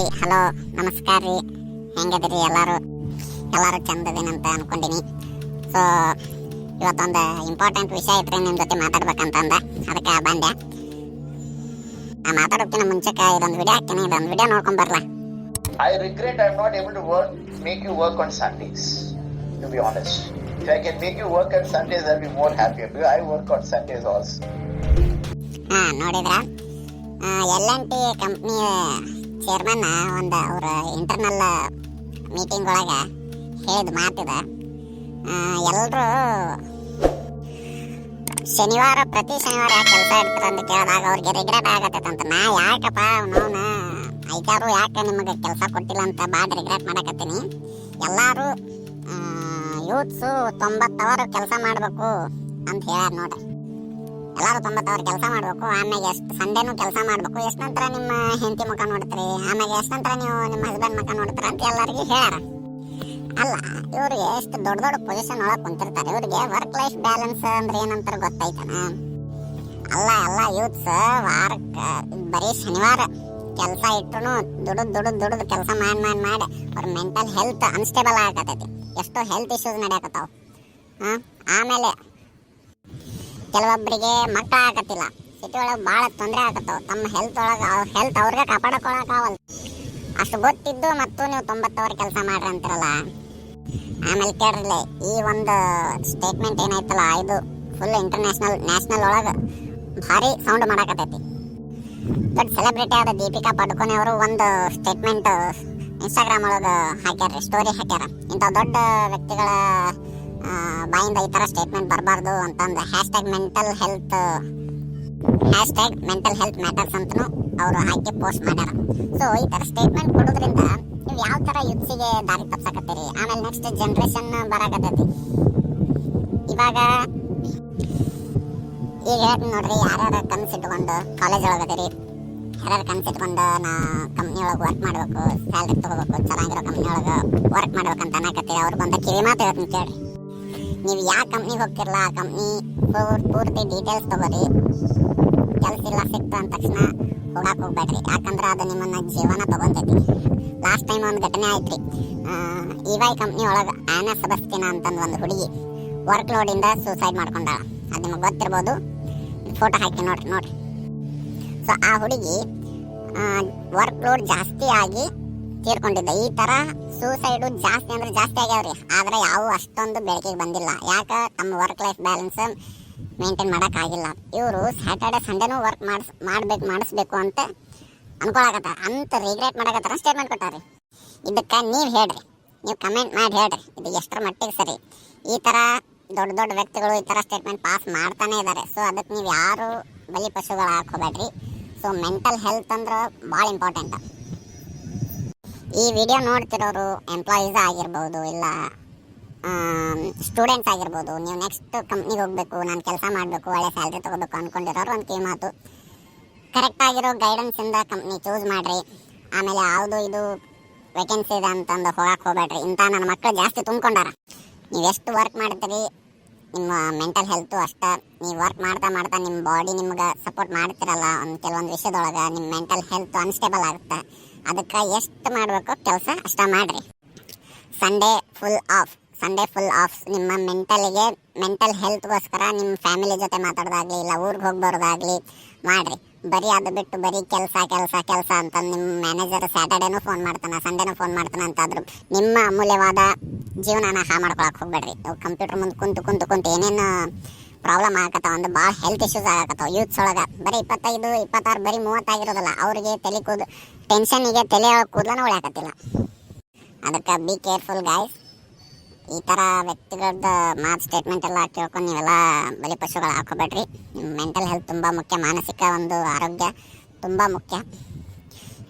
Hi hello ನಮಸ್ಕಾರ ರೀ ಹೆಂಗದಿರಿ ಎಲ್ಲರೂ ಎಲ್ಲರೂ ಚಂದದೇನಂತ ಅನ್ಕೊಂಡಿನಿ ಸೊ ಇವತ್ತೊಂದು ಇಂಪಾರ್ಟೆಂಟ್ ವಿಷಯ ಇದ್ರೆ ನಿಮ್ಮ ಜೊತೆ ಮಾತಾಡ್ಬೇಕಂತಂದ ಅದಕ್ಕೆ ಬಂದೆ ಆ ಮಾತಾಡೋಕ್ಕಿಂತ ಮುಂಚೆಕ ಇದೊಂದು ವಿಡಿಯೋ ಹಾಕ್ತೀನಿ ಇದೊಂದು ವಿಡಿಯೋ ನೋಡ್ಕೊಂಡ್ ಬರ್ಲಾ I regret I'm not able to work, make you work on Sundays. To be honest, if I can make you work on Sundays, I'll be more happier. Because I work on Sundays also. ಹಾ ನೋಡಿದ್ರ L N T company chairman ಒಂದು ಅವ್ರ internal meeting ಒಳಗೆ ಹೇಳಿದ ಮಾತಿದೆ. ಎಲ್ಲರೂ ಶನಿವಾರ, ಪ್ರತಿ ಶನಿವಾರ ಯಾಕೆ ಕೆಲಸ ಇರ್ತದೆ ಅಂತ ಕೇಳಿದಾಗ ಅವ್ರಿಗೆ ರಿಗ್ರೆಟ್ ಆಗತ್ತಂತ ನಾ ಯಾಕಪ್ಪ ಅವನವನ ಐದಾರು ಯಾಕೆ ನಿಮಗೆ ಕೆಲಸ ಕೊಟ್ಟಿಲ್ಲ ಅಂತ ಭಾಳ ರಿಗ್ರೆಟ್ ಮಾಡಕತ್ತೀನಿ. ಎಲ್ಲರೂ ಯೂತ್ಸು ತೊಂಬತ್ತವರು ಕೆಲಸ ಮಾಡಬೇಕು ಅಂತ ಹೇಳ್ಯಾರ ನೋಡ್ರಿ. ಎಲ್ಲರೂ ತೊಂಬತ್ತವ್ರು ಕೆಲಸ ಮಾಡಬೇಕು ಆಮೇಲೆ ಎಷ್ಟು, ಸಂಡೇನು ಕೆಲಸ ಮಾಡಬೇಕು, ಎಷ್ಟು ನಂತರ ನಿಮ್ಮ ಹೆಂಡತಿ ಮುಖ ನೋಡ್ತೀರಿ ಆಮೇಲೆ ಎಷ್ಟು ನಂತರ ನೀವು ನಿಮ್ಮ ಹಸ್ಬೆಂಡ್ ಮುಖ ನೋಡ್ತೀರ ಅಂತ ಎಲ್ಲರಿಗೂ ಹೇಳ್ಯಾರ. ಅಲ್ಲ, ಇವ್ರಿಗೆ ಎಷ್ಟು ದೊಡ್ಡ ದೊಡ್ಡ ಪೊಸಿಷನ್ ಒಳಗೆ ಕುಂತಿರ್ತಾರೆ, ಇವ್ರಿಗೆ ವರ್ಕ್ ಲೈಫ್ ಬ್ಯಾಲೆನ್ಸ್ ಅಂದ್ರೆ ಏನಂತಾರೆ ಗೊತ್ತೈತನ? ಅಲ್ಲ, ಎಲ್ಲ ಯೂತ್ಸ್ ವಾರಕ್ಕೆ, ಬರೀ ಶನಿವಾರ ಕೆಲಸ ಇಟ್ಟು ದುಡಿದು ದುಡಿದು ದುಡಿದು ಕೆಲಸ ಮಾಡಿ ಮಾಡಿ ಮಾಡಿ ಅವ್ರ ಮೆಂಟಲ್ ಹೆಲ್ತ್ ಅನ್ಸ್ಟೇಬಲ್ ಆಗತೈತಿ ಎಷ್ಟೋ ಹೆಲ್ತ್ ಇಶ್ಯೂಸ್ ನಡೆಯಕತ್ತಾವ. ಹಾಂ, ಆಮೇಲೆ ಕೆಲವೊಬ್ಬರಿಗೆ ಮಕ್ಕಳ ಆಗತ್ತಿಲ್ಲ. ಸಿಟಿ ಒಳಗೆ ಭಾಳ ತೊಂದರೆ ಆಗತ್ತವ. ತಮ್ಮ ಹೆಲ್ತ್ ಒಳಗೆ ಅವ್ರ ಹೆಲ್ತ್ ಅವ್ರಿಗೆ ಕಾಪಾಡ್ಕೊಳಕಾವಲ್ ಅಷ್ಟು ಗೊತ್ತಿದ್ದು ಮತ್ತು ನೀವು ತೊಂಬತ್ತವ್ರ ಕೆಲಸ ಮಾಡ್ರಿ ಅಂತಿರಲ್ಲ. ಆಮೇಲೆ ಕೇಳ್ರಲ್ಲ ಈ ಒಂದು ಸ್ಟೇಟ್ಮೆಂಟ್ ಏನಾಯ್ತಲ್ಲ, ಇದು ಫುಲ್ ಇಂಟರ್ನ್ಯಾಷನಲ್ ನ್ಯಾಷನಲ್ ಒಳಗೆ ಭಾರಿ ಸೌಂಡ್ ಮಾಡಕತ್ತೈತಿ. ದೊಡ್ಡ ಸೆಲೆಬ್ರಿಟಿ ಆದ ದೀಪಿಕಾ ಪಡ್ಕೊನೆ ಅವರು ಒಂದು ಸ್ಟೇಟ್ಮೆಂಟ್ ಇನ್ಸ್ಟಾಗ್ರಾಮ್ ಒಳಗೆ ಹಾಕ್ಯಾರ ಸ್ಟೋರಿ ಹಾಕ್ಯಾರ. ಇಂಥ ದೊಡ್ಡ ವ್ಯಕ್ತಿಗಳ ಬಾಯಿಂದ ಈ ಥರ ಸ್ಟೇಟ್ಮೆಂಟ್ ಬರಬಾರ್ದು ಅಂತಂದು hashtag mental health hashtag mental health matters ಅಂತಲೂ ಅವರು ಹಾಕಿ ಪೋಸ್ಟ್ ಮಾಡ್ಯಾರ. ಸೊ ಈ ಥರ ಸ್ಟೇಟ್ಮೆಂಟ್ ಕೊಡೋದ್ರಿಂದ ನೀವು ಯಾವ ಥರ ಯುತ್ಸಿಗೆ ದಾರಿ ತಪ್ಸಕತ್ತೀರಿ? ಆಮೇಲೆ ನೆಕ್ಸ್ಟ್ ಜನ್ರೇಷನ್ ಬರಾಕತ್ತೈತಿ. ಇವಾಗ, ಈಗ ಹೇಳ್ತೀನಿ ನೋಡ್ರಿ, ಯಾರ್ಯಾರು ಕನಸು ಇಟ್ಕೊಂಡು ಕಾಲೇಜ್ ಒಳಗದಿರಿ ಯಾರ್ಯಾರು ಕನಸು ಇಟ್ಕೊಂಡು ನಾ ಕಂಪ್ನಿ ಒಳಗೆ ವರ್ಕ್ ಮಾಡಬೇಕು ಸ್ಯಾಲ್ರಿ ತೊಗೋಬೇಕು, ಚೆನ್ನಾಗಿರೋ ಕಂಪ್ನಿ ಒಳಗೆ ವರ್ಕ್ ಮಾಡ್ಬೇಕಂತ ಅನ್ನಕತ್ತೀರಿ, ಅವ್ರು ಬಂದ ಕಿವಿ ಮಾತು ಹೇಳ್ತೀನಿ ಕೇಳಿ. ನೀವು ಯಾವ ಕಂಪ್ನಿಗೆ ಹೋಗ್ತಿರಲ್ಲ ಆ ಕಂಪ್ನಿ ಪೂರ್ತಿ ಡೀಟೇಲ್ಸ್ ತಗೋರಿ. ಕೆಲಸ ಇಲ್ಲ, ಸಿಕ್ತು ಅಂದ ತಕ್ಷಣ ಹೋಗಕ್ಕೆ ಹೋಗ್ಬೇಡ್ರಿ. ಯಾಕಂದ್ರೆ ಅದು ನಿಮ್ಮನ್ನ ಜೀವನ ತಗೊಂತೈತಿ. ಲಾಸ್ಟ್ ಟೈಮ್ ಒಂದು ಘಟನೆ ಆಯ್ತ್ರಿ. ಇವೈ ಕಂಪ್ನಿ ಒಳಗೆ ಆನ ಸಬಸ್ತಿನ ಅಂತಂದು ಒಂದು ಹುಡುಗಿ ವರ್ಕ್ ಲೋಡಿಂದ ಸೂಸೈಡ್ ಮಾಡ್ಕೊಂಡಾಳ. ಅದು ನಿಮಗೆ ಗೊತ್ತಿರ್ಬೋದು. ಫೋಟೋ ಹಾಕಿ ನೋಡ್ರಿ ನೋಡ್ರಿ. ಸೊ ಆ ಹುಡುಗಿ ವರ್ಕ್ ಲೋಡ್ ಜಾಸ್ತಿ ಆಗಿ ತೀರ್ಕೊಂಡಿದ್ದ ಈ ತರ ಸೂಸೈಡು ಜಾಸ್ತಿ ಅಂದ್ರೆ ಜಾಸ್ತಿ ಆಗ್ಯಾವ್ರಿ. ಆದ್ರೆ ಯಾವ ಅಷ್ಟೊಂದು ಬೆಳಕಿಗೆ ಬಂದಿಲ್ಲ. ಯಾಕ? ತಮ್ಮ ವರ್ಕ್ ಲೈಫ್ ಬ್ಯಾಲೆನ್ಸ್ ಮೇಂಟೈನ್ ಆಗಿಲ್ಲ. ಇವರು ಸ್ಯಾಟರ್ಡೆ ಸಂಡೇನೂ ವರ್ಕ್ ಮಾಡಿಸ್, ಮಾಡ್ಬೇಕು, ಮಾಡಿಸ್ಬೇಕು ಅಂತ ಅನ್ಕೊಳಕತ್ತಾರ ಅಂತ ರಿಗ್ರೆಟ್ ಮಾಡಕತ್ತಾರ ಸ್ಟೇಟ್ಮೆಂಟ್ ಕೊಟ್ಟಾರಿ ಇದಕ್ಕೆ ನೀವು ಹೇಳ್ರಿ. ನೀವು ಕಮೆಂಟ್ ಮಾಡಿ ಹೇಳ್ರಿ. ಇದು ಎಷ್ಟರ ಮಟ್ಟಿಗೆ ಸರಿ? ಈ ಥರ ದೊಡ್ಡ ದೊಡ್ಡ ವ್ಯಕ್ತಿಗಳು ಈ ಥರ ಸ್ಟೇಟ್ಮೆಂಟ್ ಪಾಸ್ ಮಾಡ್ತಾನೆ ಇದ್ದಾರೆ ಸೊ ಅದಕ್ಕೆ ನೀವು ಯಾರು ಬಲಿ ಪಶುಗಳು ಹಾಕೋಬೇಡ್ರಿ ಸೊ ಮೆಂಟಲ್ ಹೆಲ್ತ್ ಅಂದ್ರೆ ಭಾಳ ಇಂಪಾರ್ಟೆಂಟ್ ಈ ವಿಡಿಯೋ ನೋಡ್ತಿರೋರು ಎಂಪ್ಲಾಯೀಸ್ ಆಗಿರ್ಬೋದು ಇಲ್ಲ ಸ್ಟೂಡೆಂಟ್ಸ್ ಆಗಿರ್ಬೋದು, ನೀವು ನೆಕ್ಸ್ಟ್ ಕಂಪ್ನಿಗೆ ಹೋಗಬೇಕು, ನಾನು ಕೆಲಸ ಮಾಡಬೇಕು, ಒಳ್ಳೆ ಸ್ಯಾಲ್ರಿ ತೊಗೋಬೇಕು ಅಂದ್ಕೊಂಡಿರೋರು ಒಂದು ಕಿವಿ ಮಾತು. ಕರೆಕ್ಟ್ ಆಗಿರೋ ಗೈಡೆನ್ಸಿಂದ ಕಂಪ್ನಿ ಚೂಸ್ ಮಾಡಿರಿ. ಆಮೇಲೆ ಯಾವುದು ಇದು ವೇಕೆನ್ಸಿ ಇದೆ ಅಂತಂದು ಹೋಗಕ್ಕೆ ಹೋಗ್ಬೇಡ್ರಿ. ಇಂಥ ನನ್ನ ಮಕ್ಕಳು ಜಾಸ್ತಿ ತುಂಬ್ಕೊಂಡಾರ. ನೀವು ಎಷ್ಟು ವರ್ಕ್ ಮಾಡ್ತೀರಿ, ನಿಮ್ಮ ಮೆಂಟಲ್ ಹೆಲ್ತು ಅಷ್ಟ. ನೀವು ವರ್ಕ್ ಮಾಡ್ತಾ ಮಾಡ್ತಾ ನಿಮ್ಮ ಬಾಡಿ ನಿಮ್ಗೆ ಸಪೋರ್ಟ್ ಮಾಡ್ತಿರಲ್ಲ, ಒಂದು ಕೆಲವೊಂದು ವಿಷಯದೊಳಗೆ ನಿಮ್ಮ ಮೆಂಟಲ್ ಹೆಲ್ತ್ ಅನ್ಸ್ಟೇಬಲ್ ಆಗುತ್ತೆ. ಅದಕ್ಕೆ ಎಷ್ಟು ಮಾಡಬೇಕು ಕೆಲಸ ಅಷ್ಟ ಮಾಡಿರಿ. Sunday full off Sunday full off ನಿಮ್ಮ ಮೆಂಟಲಿಗೆ ಮೆಂಟಲ್ ಹೆಲ್ತ್ಗೋಸ್ಕರ ನಿಮ್ಮ ಫ್ಯಾಮಿಲಿ ಜೊತೆ ಮಾತಾಡೋದಾಗ್ಲಿ, ಇಲ್ಲ ಊರಿಗೆ ಹೋಗಿ ಬರೋದಾಗಲಿ ಮಾಡ್ರಿ. ಬರೀ ಅದು ಬಿಟ್ಟು ಬರೀ ಕೆಲಸ ಕೆಲಸ ಕೆಲಸ ಅಂತ ನಿಮ್ಮ ಮ್ಯಾನೇಜರ್ ಸ್ಯಾಟರ್ಡೇನೂ ಫೋನ್ ಮಾಡ್ತಾನೆ ಸಂಡೇನೂ ಫೋನ್ ಮಾಡ್ತಾನೆ ಅಂತಾದ್ರು ನಿಮ್ಮ ಅಮೂಲ್ಯವಾದ ಜೀವನನ ಹಾ ಮಾಡ್ಕೊಳಕ್ಕೆ ಹೋಗ್ಬೇಡ್ರಿ. ಕಂಪ್ಯೂಟರ್ ಮುಂದೆ ಕುಂತು ಕುಂತು ಕುಂತು ಏನೇನು ಪ್ರಾಬ್ಲಮ್ ಆಗತ್ತಾವ ಅಂದ್ರೆ ಭಾಳ ಹೆಲ್ತ್ ಇಶ್ಯೂಸ್ ಆಗತ್ತಾವ ಯೂತ್ಸ್ ಒಳಗೆ. ಬರೀ ಇಪ್ಪತ್ತೈದು, ಇಪ್ಪತ್ತಾರು, ಬರೀ ಮೂವತ್ತಾಗಿರೋದಲ್ಲ, ಅವರಿಗೆ ತಲೆ ಕೂದಲು ಟೆನ್ಷನ್ಗೆ ತಲೆ ಒಳಗೆ ಕೂದಲೂ ಉಳಿಯಾಕತ್ತಿಲ್ಲ. ಅದಕ್ಕೆ ಬಿ ಕೇರ್ಫುಲ್ ಗಾಯ್ಸ್ ಈ ಥರ ವ್ಯಕ್ತಿಗಳದ್ದು ಮಾತು ಸ್ಟೇಟ್ಮೆಂಟ್ ಎಲ್ಲ ಕೇಳ್ಕೊಂಡು ನೀವೆಲ್ಲ ಬಲಿ ಪಶುಗಳು ಹಾಕೋಬೇಡ್ರಿ. ನಿಮ್ಮ ಮೆಂಟಲ್ ಹೆಲ್ತ್ ತುಂಬ ಮುಖ್ಯ, ಮಾನಸಿಕ ಒಂದು ಆರೋಗ್ಯ ತುಂಬ ಮುಖ್ಯ.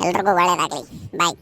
ಎಲ್ರಿಗೂ ಒಳ್ಳೆಯದಾಗಲಿ ಬಾಯ್